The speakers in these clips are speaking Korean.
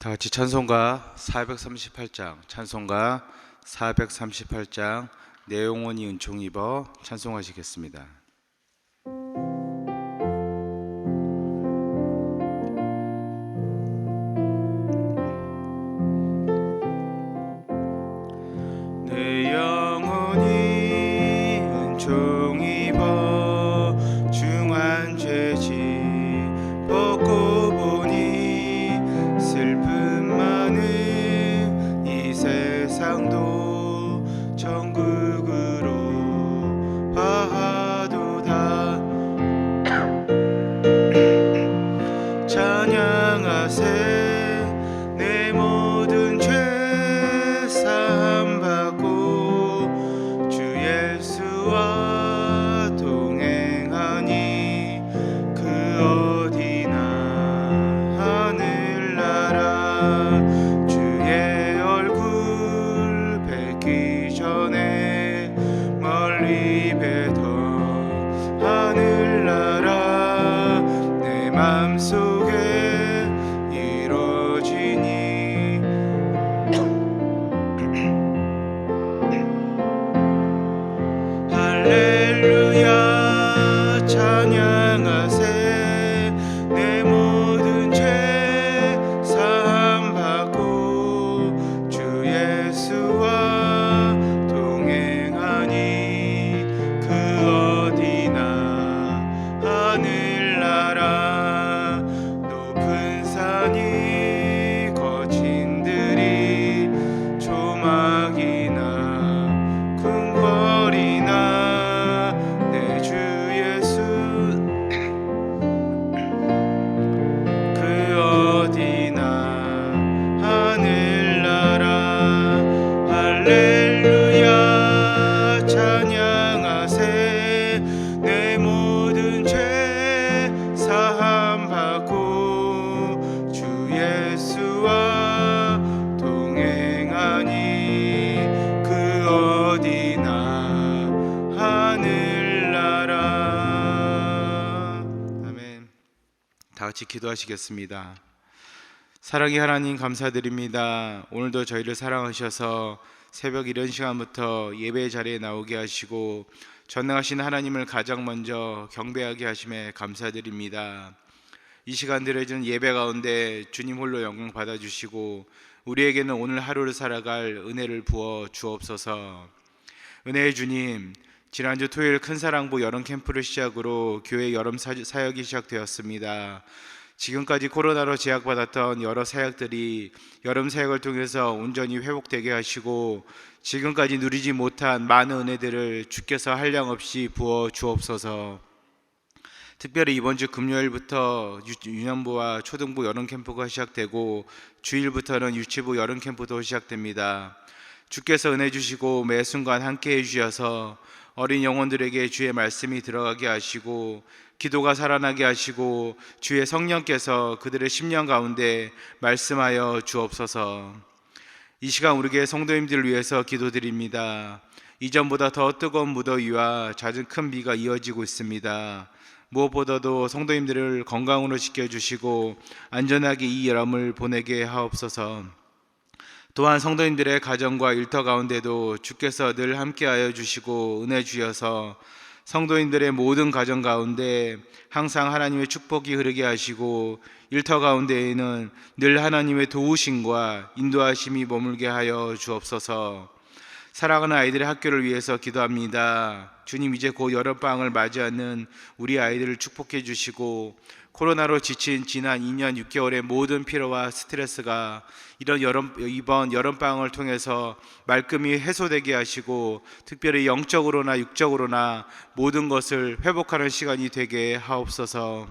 다 같이 찬송가 438장, 찬송가 438장 내용원이 은총 입어 찬송하시겠습니다. 같이 기도하시겠습니다. 사랑의 하나님 감사드립니다. 오늘도 저희를 사랑하셔서 새벽 이런 시간부터 예배 자리에 나오게 하시고 전능하신 하나님을 가장 먼저 경배하게 하심에 감사드립니다. 이 시간 드려진 예배 가운데 주님 홀로 영광 받아 주시고 우리에게는 오늘 하루를 살아갈 은혜를 부어 주옵소서. 은혜의 주님, 지난주 토요일 큰 사랑부 여름 캠프를 시작으로 교회 여름 사- 사역이 시작되었습니다. 지금까지 코로나로 제약받았던 여러 사역들이 여름 사역을 통해서 온전히 회복되게 하시고 지금까지 누리지 못한 많은 은혜들을 주께서 한량 없이 부어 주옵소서. 특별히 이번 주 금요일부터 유- 유년부와 초등부 여름 캠프가 시작되고 주일부터는 유치부 여름 캠프도 시작됩니다. 주께서 은혜 주시고 매 순간 함께 해 주셔서 어린 영혼들에게 주의 말씀이 들어가게 하시고 기도가 살아나게 하시고 주의 성령께서 그들의 심령 가운데 말씀하여 주옵소서. 이 시간 우리의 성도님들을 위해서 기도드립니다. 이전보다 더 뜨거운 무더위와 잦은 큰 비가 이어지고 있습니다. 무엇보다도 성도님들을 건강으로 지켜주시고 안전하게 이 여름을 보내게 하옵소서. 또한 성도님들의 가정과 일터 가운데도 주께서 늘 함께하여 주시고 은혜 주셔서 성도인들의 모든 가정 가운데 항상 하나님의 축복이 흐르게 하시고 일터 가운데에는 늘 하나님의 도우심과 인도하심이 머물게 하여 주옵소서. 사랑하는 아이들의 학교를 위해서 기도합니다. 주님 이제 곧 여름방학을 맞이하는 우리 아이들을 축복해 주시고 코로나로 지친 지난 2년 6개월의 모든 피로와 스트레스가 이런 여름 이번 여름방학을 통해서 말끔히 해소되게 하시고 특별히 영적으로나 육적으로나 모든 것을 회복하는 시간이 되게 하옵소서.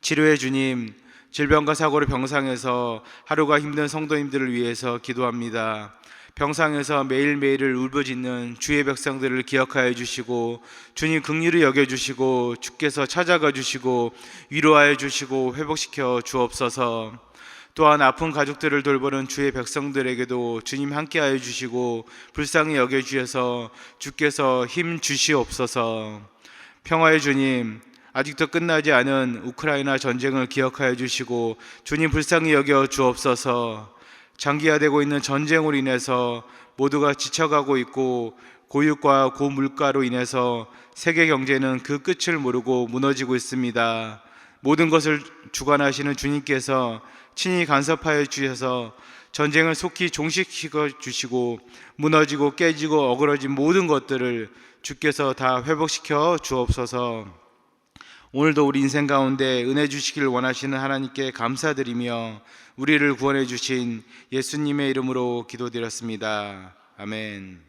치료해 주님, 질병과 사고로 병상에서 하루가 힘든 성도님들을 위해서 기도합니다. 병상에서 매일매일을 울부짖는 주의 백성들을 기억하여 주시고 주님 긍휼히 여겨 주시고 주께서 찾아가 주시고 위로하여 주시고 회복시켜 주옵소서. 또한 아픈 가족들을 돌보는 주의 백성들에게도 주님 함께하여 주시고 불쌍히 여겨 주셔서 주께서 힘 주시옵소서. 평화의 주님 아직도 끝나지 않은 우크라이나 전쟁을 기억하여 주시고 주님 불쌍히 여겨 주옵소서. 장기화되고 있는 전쟁으로 인해서 모두가 지쳐가고 있고 고육과 고물가로 인해서 세계 경제는 그 끝을 모르고 무너지고 있습니다. 모든 것을 주관하시는 주님께서 친히 간섭하여 주셔서 전쟁을 속히 종식시켜 주시고 무너지고 깨지고 어그러진 모든 것들을 주께서 다 회복시켜 주옵소서. 오늘도 우리 인생 가운데 은혜 주시길 원하시는 하나님께 감사드리며 우리를 구원해 주신 예수님의 이름으로 기도드렸습니다. 아멘.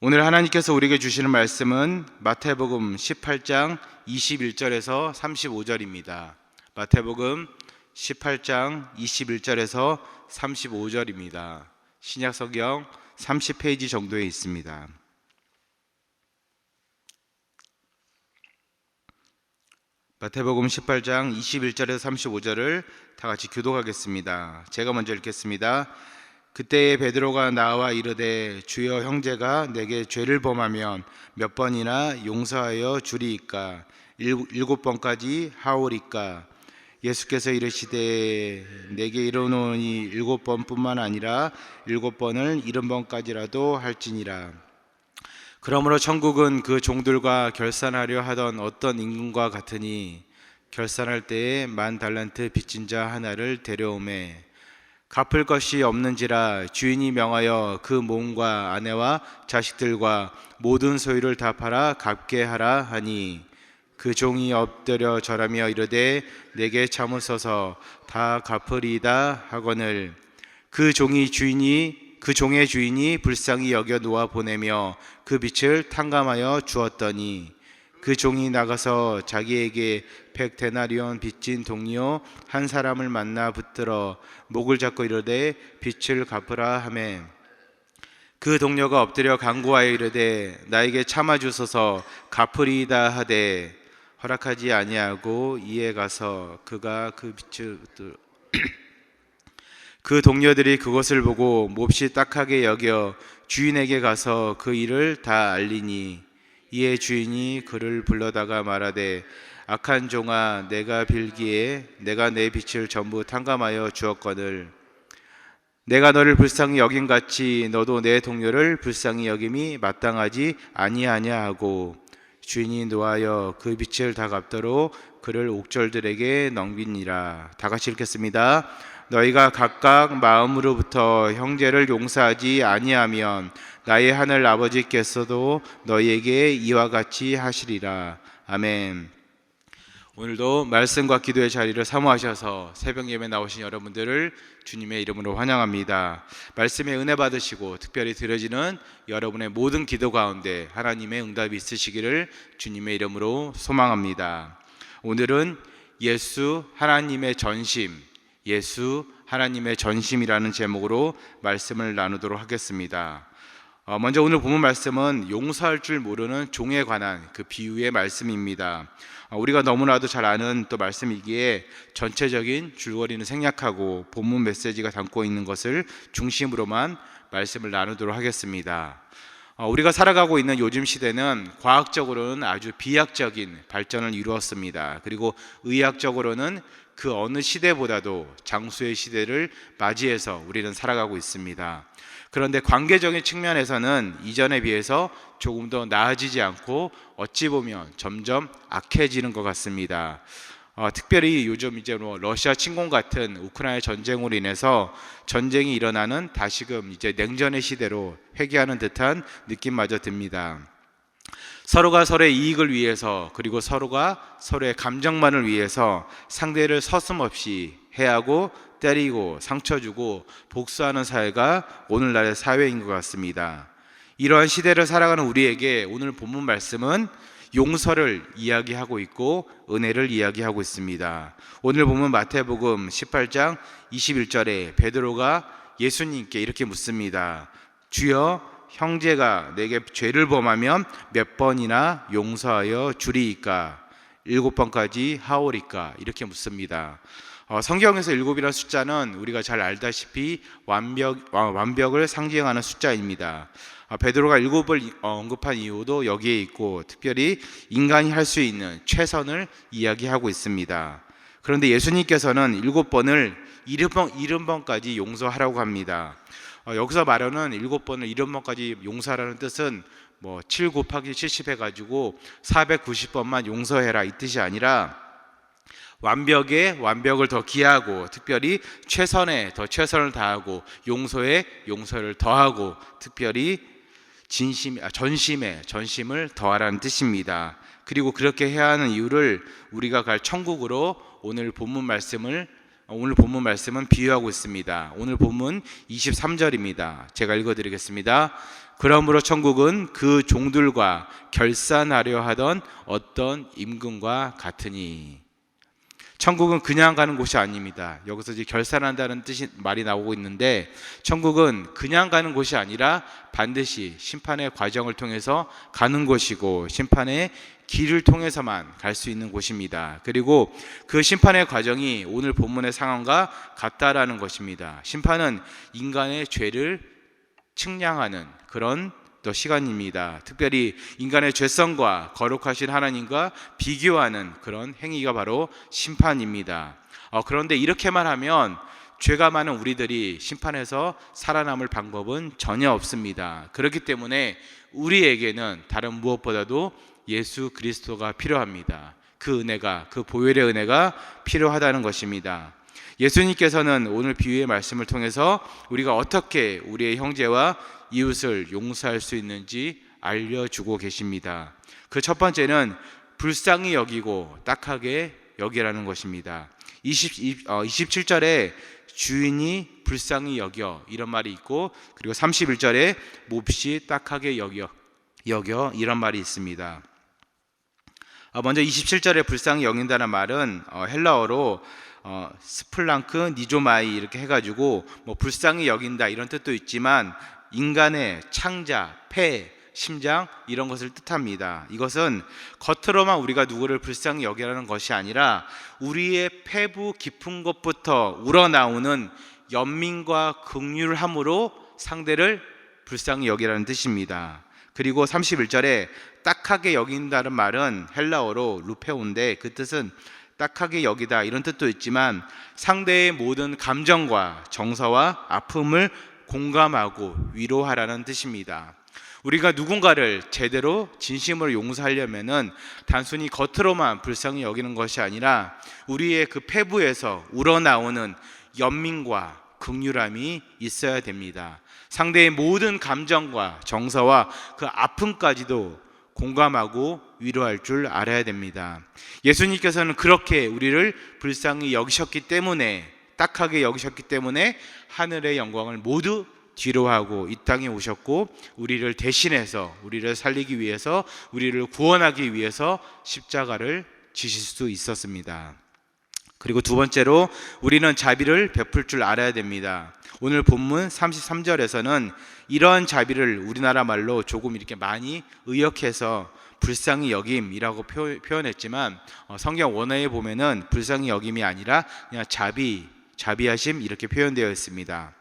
오늘 하나님께서 우리에게 주시는 말씀은 마태복음 18장 21절에서 35절입니다. 마태복음 18장 21절에서 35절입니다. 신약 성경 30페이지 정도에 있습니다. 마태복음 18장 21절에서 35절을 다 같이 교독하겠습니다. 제가 먼저 읽겠습니다. 그때에 베드로가 나와 이르되 주여 형제가 내게 죄를 범하면 몇 번이나 용서하여 주리이까 일- 일곱 번까지 하오리까 예수께서 이르시되 내게 이르노니 일곱 번뿐만 아니라 일곱 번을 일흔 번까지라도 할지니라 그러므로 천국은 그 종들과 결산하려 하던 어떤 임금과 같으니 결산할 때에 만 달란트 빚진 자 하나를 데려오매 갚을 것이 없는지라 주인이 명하여 그 몸과 아내와 자식들과 모든 소유를 다 팔아 갚게 하라 하니 그 종이 엎드려 절하며 이르되 내게 참으소서 다 갚으리이다 하거늘 그 종이 주인이 그 종의 주인이 불쌍히 여겨 놓아 보내며 그 빛을 탕감하여 주었더니 그 종이 나가서 자기에게 백 데나리온 빚진 동료 한 사람을 만나 붙들어 목을 잡고 이르되 빚을 갚으라 하매. 그 동료가 엎드려 간구하여 이르되 나에게 참아 주소서 갚으리이다 하되 허락하지 아니하고 이에 가서 그가 그 붙들- 그 동료들이 그것을 보고 몹시 딱하게 여겨 주인에게 가서 그 일을 다 알리니 이에 주인이 그를 불러다가 말하되 악한 종아 내가 빌기에 내가 내 빚을 전부 탕감하여 주었거늘. 내가 너를 불쌍히 여긴 같이 너도 내 동료를 불쌍히 여김이 마땅하지 아니하냐 하고 주인이 노하여 그 빚을 다 갚도록 그를 옥절들에게 넘기니라. 다 같이 읽겠습니다 너희가 각각 마음으로부터 형제를 용서하지 아니하면 나의 하늘 아버지께서도 너희에게 이와 같이 하시리라 아멘 오늘도 말씀과 기도의 자리를 사모하셔서 새벽 예배 나오신 여러분들을 주님의 이름으로 환영합니다. 말씀에 은혜 받으시고 특별히 드려지는 여러분의 모든 기도 가운데 하나님의 응답이 있으시기를 주님의 이름으로 소망합니다. 오늘은 예수 하나님의 전심, 예수 하나님의 전심이라는 제목으로 말씀을 나누도록 하겠습니다. 어, 먼저 오늘 본문 말씀은 용서할 줄 모르는 종에 관한 그 비유의 말씀입니다. 어, 우리가 너무나도 잘 아는 또 말씀이기에 전체적인 줄거리는 생략하고 본문 메시지가 담고 있는 것을 중심으로만 말씀을 나누도록 하겠습니다. 어, 우리가 살아가고 있는 요즘 시대는 과학적으로는 아주 비약적인 발전을 이루었습니다. 그리고 의학적으로는 그 어느 시대보다도 장수의 시대를 맞이해서 우리는 살아가고 있습니다. 그런데 관계적인 측면에서는 이전에 비해서 조금 더 나아지지 않고 어찌 보면 점점 악해지는 것 같습니다. 어, 특별히 요즘 이제 뭐 러시아 침공 같은 우크라이나 전쟁으로 인해서 전쟁이 일어나는 다시금 이제 냉전의 시대로 회귀하는 듯한 느낌마저 듭니다. 서로가 서로의 이익을 위해서 그리고 서로가 서로의 감정만을 위해서 상대를 서슴없이 해하고 때리고 상처 주고 복수하는 사회가 오늘날의 사회인 것 같습니다. 이러한 시대를 살아가는 우리에게 오늘 본문 말씀은 용서를 이야기하고 있고 은혜를 이야기하고 있습니다. 오늘 보면 마태복음 18장 21절에 베드로가 예수님께 이렇게 묻습니다. 주여 형제가 내게 죄를 범하면 몇 번이나 용서하여 주리이까 일곱 번까지 하오리까 이렇게 묻습니다. 어, 성경에서 일곱이라는 숫자는 우리가 잘 알다시피 완벽 어, 완벽을 상징하는 숫자입니다. 아, 베드로가 일곱을 이- 어, 언급한 이유도 여기에 있고 특별히 인간이 할 수 있는 최선을 이야기하고 있습니다. 그런데 예수님께서는 일곱 번을 일흔 번까지 용서하라고 합니다. 어, 여기서 말하는 일곱 번을 일흔 번까지 용서하라는 뜻은 뭐 7 곱하기 70 해가지고 490번만 용서해라 이 뜻이 아니라 완벽에 완벽을 더 기하고 특별히 최선에 더 최선을 다하고 용서에 용서를 더하고 특별히 진심 아, 전심에 전심을 더하라는 뜻입니다. 그리고 그렇게 해야 하는 이유를 우리가 갈 천국으로 오늘 본문 말씀을 어, 오늘 본문 말씀은 비유하고 있습니다. 오늘 본문 23절입니다. 제가 읽어 드리겠습니다. 그러므로 천국은 그 종들과 결산하려 하던 어떤 임금과 같으니 천국은 그냥 가는 곳이 아닙니다. 여기서 이제 결산한다는 뜻이 말이 나오고 있는데 천국은 그냥 가는 곳이 아니라 반드시 심판의 과정을 통해서 가는 곳이고 심판의 길을 통해서만 갈 수 있는 곳입니다. 그리고 그 심판의 과정이 오늘 본문의 상황과 같다라는 것입니다. 심판은 인간의 죄를 측량하는 그런 또 시간입니다. 특별히 인간의 죄성과 거룩하신 하나님과 비교하는 그런 행위가 바로 심판입니다. 어, 그런데 이렇게만 하면 죄가 많은 우리들이 심판에서 살아남을 방법은 전혀 없습니다. 그렇기 때문에 우리에게는 다른 무엇보다도 예수 그리스도가 필요합니다. 그 은혜가 그 보혈의 은혜가 필요하다는 것입니다. 예수님께서는 오늘 비유의 말씀을 통해서 우리가 어떻게 우리의 형제와 이웃을 용서할 수 있는지 알려주고 계십니다. 그 첫 번째는 불쌍히 여기고 딱하게 여기라는 것입니다. 20, 어, 27절에 주인이 불쌍히 여겨 이런 말이 있고 그리고 31절에 몹시 딱하게 여겨 여겨 이런 말이 있습니다. 어, 먼저 27절에 불쌍히 여긴다는 말은 어, 헬라어로 어, 스플랑크 니조마이 이렇게 해가지고 뭐 불쌍히 여긴다 이런 뜻도 있지만 인간의 창자, 폐, 심장 이런 것을 뜻합니다. 이것은 겉으로만 우리가 누구를 불쌍히 여기라는 것이 아니라 우리의 폐부 깊은 것부터 우러나오는 연민과 긍휼함으로 상대를 불쌍히 여기라는 뜻입니다. 그리고 31절에 딱하게 여긴다는 말은 헬라어로 루페오인데 그 뜻은 딱하게 여기다 이런 뜻도 있지만 상대의 모든 감정과 정서와 아픔을 공감하고 위로하라는 뜻입니다. 우리가 누군가를 제대로 진심으로 용서하려면은 단순히 겉으로만 불쌍히 여기는 것이 아니라 우리의 그 폐부에서 우러나오는 연민과 극률함이 있어야 됩니다. 상대의 모든 감정과 정서와 그 아픔까지도 공감하고 위로할 줄 알아야 됩니다. 예수님께서는 그렇게 우리를 불쌍히 여기셨기 때문에 딱하게 여기셨기 때문에 하늘의 영광을 모두 뒤로하고 이 땅에 오셨고 우리를 대신해서 우리를 살리기 위해서 우리를 구원하기 위해서 십자가를 지실 수 있었습니다. 그리고 두 번째로 우리는 자비를 베풀 줄 알아야 됩니다. 오늘 본문 33절에서는 이러한 자비를 우리나라 말로 조금 이렇게 많이 의역해서 불쌍히 여김이라고 표현했지만 어, 성경 원어에 보면은 불쌍히 여김이 아니라 그냥 자비, 자비하심 이렇게 표현되어 있습니다.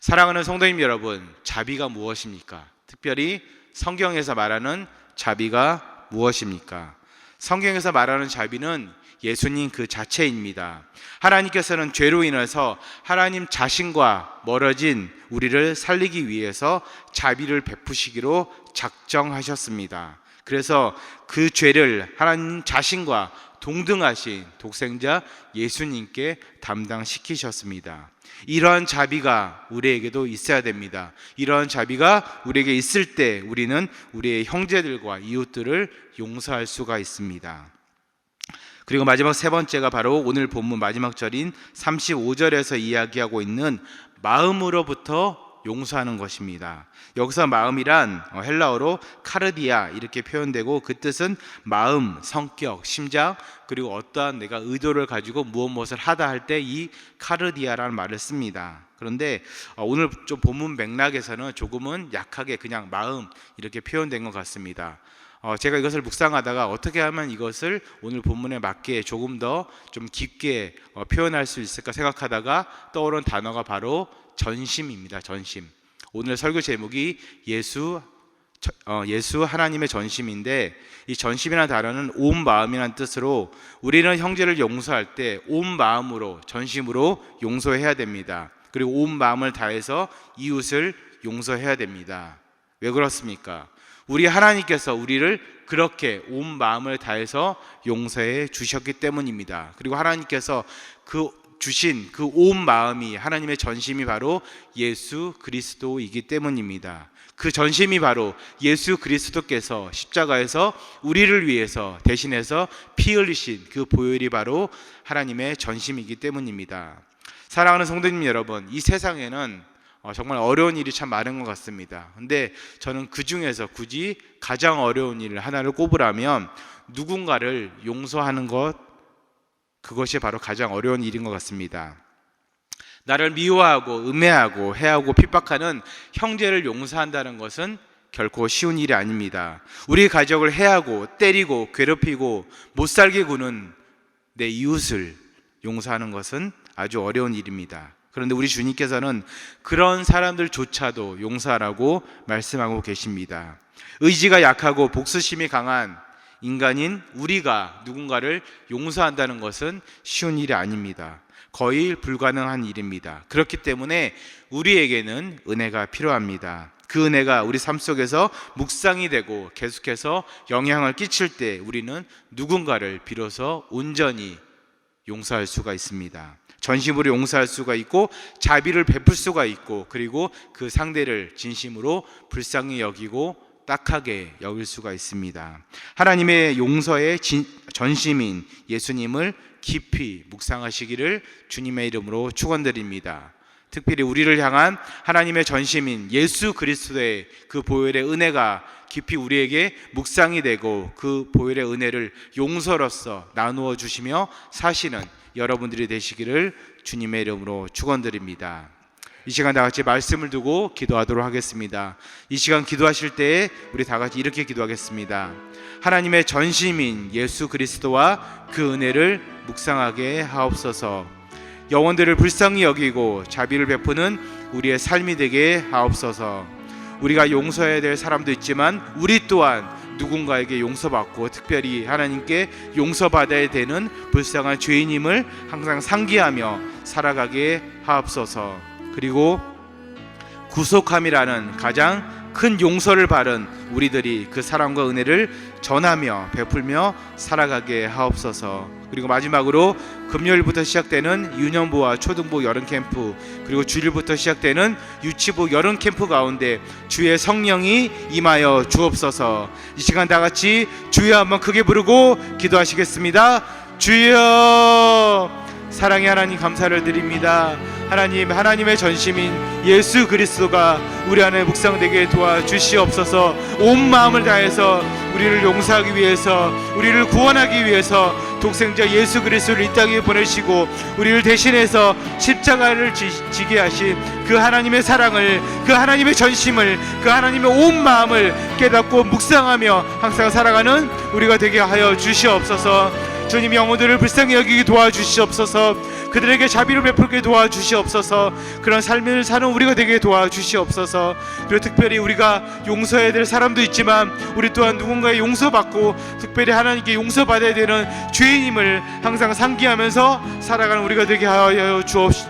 사랑하는 성도님 여러분, 자비가 무엇입니까? 특별히 성경에서 말하는 자비가 무엇입니까? 성경에서 말하는 자비는 예수님 그 자체입니다. 하나님께서는 죄로 인해서 하나님 자신과 멀어진 우리를 살리기 위해서 자비를 베푸시기로 작정하셨습니다. 그래서 그 죄를 하나님 자신과 동등하신 독생자 예수님께 담당시키셨습니다. 이러한 자비가 우리에게도 있어야 됩니다. 이러한 자비가 우리에게 있을 때 우리는 우리의 형제들과 이웃들을 용서할 수가 있습니다. 그리고 마지막 세 번째가 바로 오늘 본문 마지막 절인 35절에서 이야기하고 있는 마음으로부터 용서하는 것입니다. 여기서 마음이란 어, 헬라어로 카르디아 이렇게 표현되고 그 뜻은 마음, 성격, 심장 그리고 어떠한 내가 의도를 가지고 무엇 무엇을 하다 할 때 이 카르디아라는 말을 씁니다. 그런데 어, 오늘 좀 본문 맥락에서는 조금은 약하게 그냥 마음 이렇게 표현된 것 같습니다. 어, 제가 이것을 묵상하다가 어떻게 하면 이것을 오늘 본문에 맞게 조금 더 좀 깊게 어, 표현할 수 있을까 생각하다가 떠오른 단어가 바로 전심입니다. 전심. 오늘 설교 제목이 예수 저- 어, 예수 하나님의 전심인데 이 전심이라는 단어는 온 마음이라는 뜻으로 우리는 형제를 용서할 때 온 마음으로 전심으로 용서해야 됩니다. 그리고 온 마음을 다해서 이웃을 용서해야 됩니다. 왜 그렇습니까? 우리 하나님께서 우리를 그렇게 온 마음을 다해서 용서해 주셨기 때문입니다. 그리고 하나님께서 그 주신 그 온 마음이 하나님의 전심이 바로 예수 그리스도이기 때문입니다. 그 전심이 바로 예수 그리스도께서 십자가에서 우리를 위해서 대신해서 피 흘리신 그 보혈이 바로 하나님의 전심이기 때문입니다. 사랑하는 성도님 여러분, 이 세상에는 어, 정말 어려운 일이 참 많은 것 같습니다. 근데 저는 그 중에서 굳이 가장 어려운 일 하나를 꼽으라면 누군가를 용서하는 것, 그것이 바로 가장 어려운 일인 것 같습니다. 나를 미워하고 음해하고 해하고 핍박하는 형제를 용서한다는 것은 결코 쉬운 일이 아닙니다. 우리 가족을 해하고 때리고 괴롭히고 못 살게 구는 내 이웃을 용서하는 것은 아주 어려운 일입니다. 그런데 우리 주님께서는 그런 사람들조차도 용서하라고 말씀하고 계십니다. 의지가 약하고 복수심이 강한 인간인 우리가 누군가를 용서한다는 것은 쉬운 일이 아닙니다. 거의 불가능한 일입니다. 그렇기 때문에 우리에게는 은혜가 필요합니다. 그 은혜가 우리 삶 속에서 묵상이 되고 계속해서 영향을 끼칠 때 우리는 누군가를 비로소 온전히 용서할 수가 있습니다. 전심으로 용서할 수가 있고 자비를 베풀 수가 있고 그리고 그 상대를 진심으로 불쌍히 여기고 딱하게 여길 수가 있습니다. 하나님의 용서의 진- 전심인 예수님을 깊이 묵상하시기를 주님의 이름으로 축원드립니다. 특별히 우리를 향한 하나님의 전심인 예수 그리스도의 그 보혈의 은혜가 깊이 우리에게 묵상이 되고 그 보혈의 은혜를 용서로서 나누어 주시며 사시는 여러분들이 되시기를 주님의 이름으로 축원드립니다. 이 시간 다 같이 말씀을 두고 기도하도록 하겠습니다. 이 시간 기도하실 때에 우리 다 같이 이렇게 기도하겠습니다. 하나님의 전심인 예수 그리스도와 그 은혜를 묵상하게 하옵소서. 영혼들을 불쌍히 여기고 자비를 베푸는 우리의 삶이 되게 하옵소서. 우리가 용서해야 될 사람도 있지만 우리 또한 누군가에게 용서받고 특별히 하나님께 용서받아야 되는 불쌍한 죄인임을 항상 상기하며 살아가게 하옵소서. 그리고 구속함이라는 가장 큰 용서를 바른 우리들이 그 사랑과 은혜를 전하며 베풀며 살아가게 하옵소서. 그리고 마지막으로 금요일부터 시작되는 유년부와 초등부 여름 캠프 그리고 주일부터 시작되는 유치부 여름 캠프 가운데 주의 성령이 임하여 주옵소서. 이 시간 다 같이 주여 한번 크게 부르고 기도하시겠습니다. 주여 사랑의 하나님 감사를 드립니다. 하나님 하나님의 전심인 예수 그리스도가 우리 안에 묵상되게 도와 주시옵소서. 온 마음을 다해서 우리를 용서하기 위해서 우리를 구원하기 위해서 독생자 예수 그리스도를 이 땅에 보내시고 우리를 대신해서 십자가를 지, 지게 하신 그 하나님의 사랑을 그 하나님의 전심을 그 하나님의 온 마음을 깨닫고 묵상하며 항상 살아가는 우리가 되게 하여 주시옵소서. 주님 영혼들을 불쌍히 여기게 도와주시옵소서 그들에게 자비를 베풀게 도와주시옵소서. 그런 삶을 사는 우리가 되게 도와주시옵소서. 그리고 특별히 우리가 용서해야 될 사람도 있지만 우리 또한 누군가의 용서받고 특별히 하나님께 용서받아야 되는 죄인임을 항상 상기하면서 살아가는 우리가 되게 하여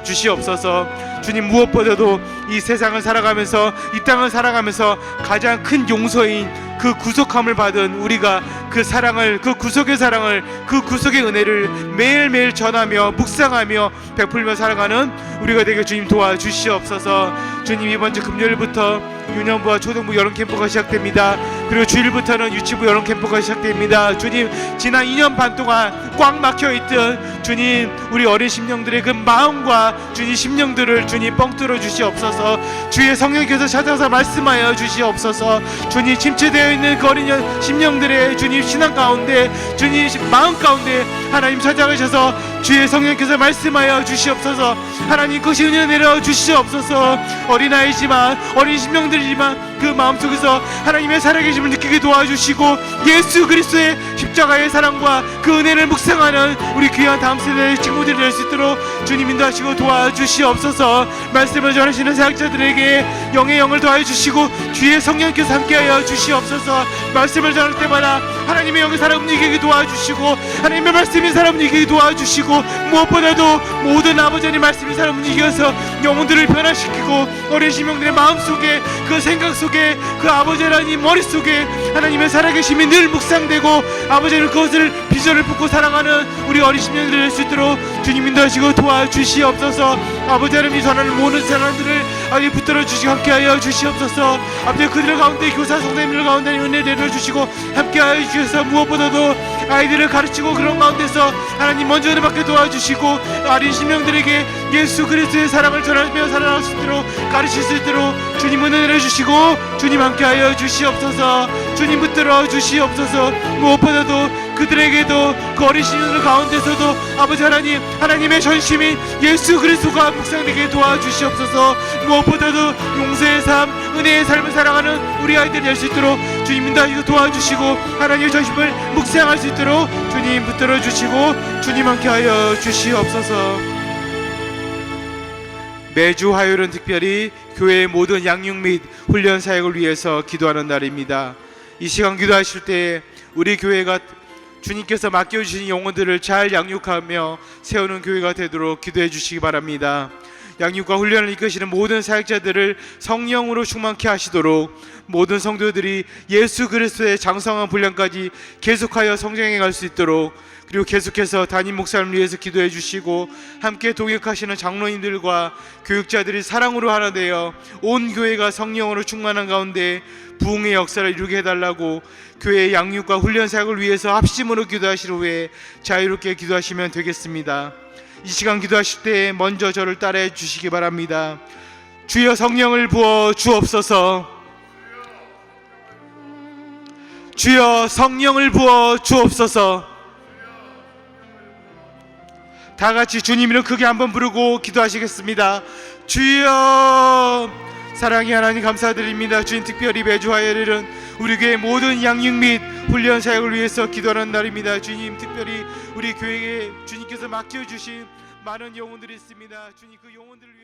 주시옵소서. 주님 무엇보다도 이 세상을 살아가면서 이 땅을 살아가면서 가장 큰 용서인 그 구속함을 받은 우리가 그 사랑을 그 구속의 사랑을 그 구속의 은혜를 매일매일 전하며 묵상하며 베풀며 살아가는 우리가 되게 주님 도와주시옵소서. 주님 이번 주 금요일부터 유년부와 초등부 여름 캠프가 시작됩니다 그리고 주일부터는 유치부 여름 캠프가 시작됩니다. 주님 지난 2년 반 동안 꽉 막혀 있던 주님 우리 어린 심령들의 그 마음과 주님 심령들을 주님 뻥 뚫어 주시옵소서. 주의 성령께서 찾아서 말씀하여 주시옵소서. 주님 침체되어 있는 그 어린 년- 심령들의 주님 신앙 가운데 주님 마음 가운데 하나님 찾아가셔서 주의 성령께서 말씀하여 주시옵소서. 하나님 그것이 은혜 내려 주시옵소서. 어린아이지만 어린 심령들이지만 그 마음속에서 하나님의 살아계심을 느끼게 도와주시고 예수 그리스도의 십자가의 사랑과 그 은혜를 묵상하는 우리 귀한 다음 세대의 친구들이 될 수 있도록 주님 인도하시고 도와주시옵소서. 말씀을 전하시는 사역자들에게 영의 영을 더해주시고 주의 성령께서 함께하여 주시옵소서. 말씀을 전할 때마다 하나님의 영의 사람 움직이게 도와주시고 하나님의 말씀이 사람 움직이게 도와주시고 무엇보다도 모든 아버지 하나님 말씀이 사람 움직여서 영혼들을 변화시키고 어린 심령들의 마음속에 그 생각 속에 그 아버지 하나님 머릿속에 하나님의 살아계심이 늘 묵상되고 아버지 하나님 그것을 비전을 품고 살아가는 우리 어린 심령들이 될수 있도록 주님 인도하시고 도와주시옵소서. 아버지 하나님 전하는 모든 사람들을 아버지 붙들어 주시고 함께하여 주시옵소서. 아버지 그들 가운데 교사 성도님들 가운데 은혜 내려주시고 함께하여 주셔서 무엇보다도 아이들을 가르치고 그런 가운데서 하나님 먼저 은혜 받게 도와주시고 어린 심령들에게 예수 그리스도의 사랑을 전하며 살아갈 수 있도록 가르칠 수 있도록 주님 은혜 내주시고 주님 함께하여 주시옵소서. 주님 붙들어 주시옵소서. 무엇보다도 그들에게도 심령들 가운데서도 아버지 하나님 하나님의 전심인 예수 그리스도가 묵상되게 도와주시옵소서 무엇보다도 용서의 삶 은혜의 삶을 살아가는 우리 아이들이 될수 있도록 주님 인도하시고 도와주시고 하나님의 전심을 묵상할 수 있도록 주님 붙들어 주시고 주님 함께하여 주시옵소서 매주 화요일은 특별히 교회의 모든 양육 및 훈련 사역을 위해서 기도하는 날입니다. 이 시간 기도하실 때 우리 교회가 주님께서 맡겨주신 영혼들을 잘 양육하며 세우는 교회가 되도록 기도해 주시기 바랍니다. 양육과 훈련을 이끄시는 모든 사역자들을 성령으로 충만케 하시도록 모든 성도들이 예수 그리스도의 장성한 분량까지 계속하여 성장해 갈 수 있도록 그리고 계속해서 담임 목사를 위해서 기도해 주시고 함께 동역하시는 장로님들과 교육자들이 사랑으로 하나 되어 온 교회가 성령으로 충만한 가운데 부흥의 역사를 이루게 해달라고 교회의 양육과 훈련 사역을 위해서 합심으로 기도하실 후에 자유롭게 기도하시면 되겠습니다. 이 시간 기도하실 때 먼저 저를 따라해 주시기 바랍니다. 주여 성령을 부어 주옵소서. 주여 성령을 부어 주옵소서. 다 같이 주님 이름 크게 한번 부르고 기도하시겠습니다. 주여 사랑의 하나님 감사드립니다. 주님 특별히 매주 화요일은 우리 교회 모든 양육 및 훈련 사역을 위해서 기도하는 날입니다. 주님 특별히 우리 교회에 주님께서 맡겨 주신 많은 영혼들이 있습니다. 주님 그 영혼들을